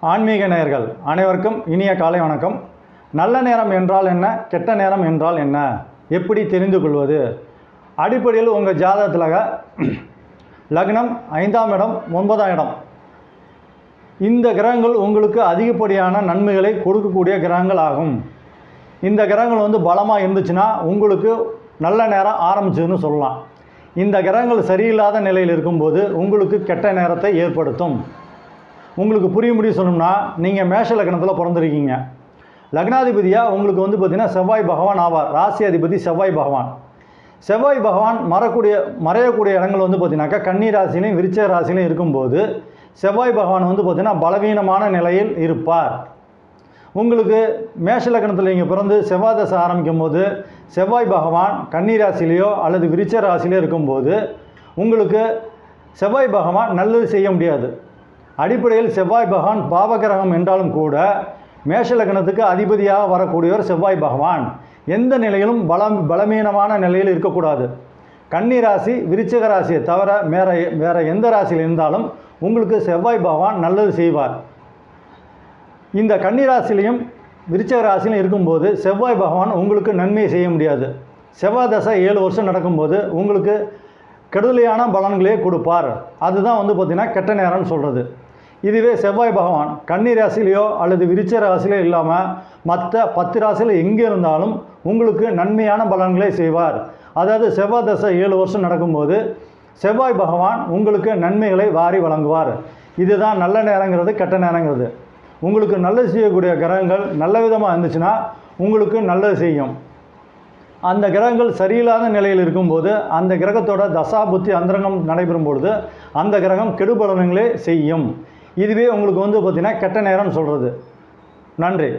ஆன்மீக நேயர்கள் அனைவருக்கும் இனிய காலை வணக்கம். நல்ல நேரம் என்றால் என்ன? கெட்ட நேரம் என்றால் என்ன? எப்படி தெரிந்து கொள்வது? அடிப்படையில் உங்கள் ஜாதகத்தில் லக்னம் ஐந்தாம் இடம் ஒன்பதாம் இடம். இந்த கிரகங்கள் உங்களுக்கு அதிகப்படியான நன்மைகளை கொடுக்கக்கூடிய கிரகங்கள் ஆகும். இந்த கிரகங்கள் வந்து பலமாக இருந்துச்சுன்னா உங்களுக்கு நல்ல நேரம் ஆரம்பிச்சதுன்னு சொல்லலாம். இந்த கிரகங்கள் சரியில்லாத நிலையில் இருக்கும்போது உங்களுக்கு கெட்ட நேரத்தை ஏற்படுத்தும். உங்களுக்கு புரியும்படி சொன்னோம்னா நீங்கள் மேஷ லக்னத்தில் பிறந்திருக்கீங்க. லக்னாதிபதியாக உங்களுக்கு வந்து பார்த்திங்கன்னா செவ்வாய் பகவான் ஆவார். ராசி அதிபதி செவ்வாய் பகவான். செவ்வாய் பகவான் மறக்கூடிய மறையக்கூடிய இடங்கள் வந்து பார்த்தீங்கன்னாக்கா கன்னி ராசிலையும் விருச்ச ராசிலையும் இருக்கும்போது செவ்வாய் பகவான் வந்து பார்த்திங்கன்னா பலவீனமான நிலையில் இருப்பார். உங்களுக்கு மேஷ லக்னத்தில் நீங்கள் பிறந்து செவ்வாய் தசை ஆரம்பிக்கும் போது செவ்வாய் பகவான் கன்னி ராசிலேயோ அல்லது விருச்ச ராசிலையோ இருக்கும்போது உங்களுக்கு செவ்வாய் பகவான் நல்லது செய்ய முடியாது. அடிப்படையில் செவ்வாய் பகவான் பாவகிரகம் என்றாலும் கூட மேஷ லக்னத்துக்கு அதிபதியாக வரக்கூடியவர் செவ்வாய் பகவான். எந்த நிலையிலும் பலம் பலவீனமான நிலையில் இருக்கக்கூடாது. கன்னி ராசி ராசியை தவிர வேற வேறு எந்த ராசியில் இருந்தாலும் உங்களுக்கு செவ்வாய் பகவான் நல்லது செய்வார். இந்த கன்னி ராசிலையும் ராசிலையும் இருக்கும்போது செவ்வாய் பகவான் உங்களுக்கு நன்மையை செய்ய முடியாது. செவ்வாய் தசை ஏழு வருஷம் நடக்கும்போது உங்களுக்கு கெடுதலையான பலன்களே கொடுப்பார். அதுதான் வந்து பார்த்திங்கன்னா கெட்ட நேரம்னு சொல்கிறது இதுவே செவ்வாய் பகவான் கன்னி ராசிலேயோ அல்லது விருச்ச ராசிலையோ இல்லாமல் மற்ற பத்து ராசியில் எங்கே இருந்தாலும் உங்களுக்கு நன்மையான பலன்களை செய்வார். அதாவது செவ்வாய் தசை ஏழு வருஷம் நடக்கும்போது செவ்வாய் பகவான் உங்களுக்கு நன்மைகளை வாரி வழங்குவார். இதுதான் நல்ல நேரங்கிறது கெட்ட நேரங்கிறது. உங்களுக்கு நல்லது செய்யக்கூடிய கிரகங்கள் நல்ல விதமாக இருந்துச்சுன்னா உங்களுக்கு நல்லது செய்யும். அந்த கிரகங்கள் சரியில்லாத நிலையில் இருக்கும்போது அந்த கிரகத்தோட தசா புத்தி அந்தரங்கம் நடைபெறும் பொழுது அந்த கிரகம் கெடுபலன்களே செய்யும். இதுவே உங்களுக்கு வந்து பார்த்திங்கன்னா கெட்ட நேரம்னு சொல்கிறது நன்றி.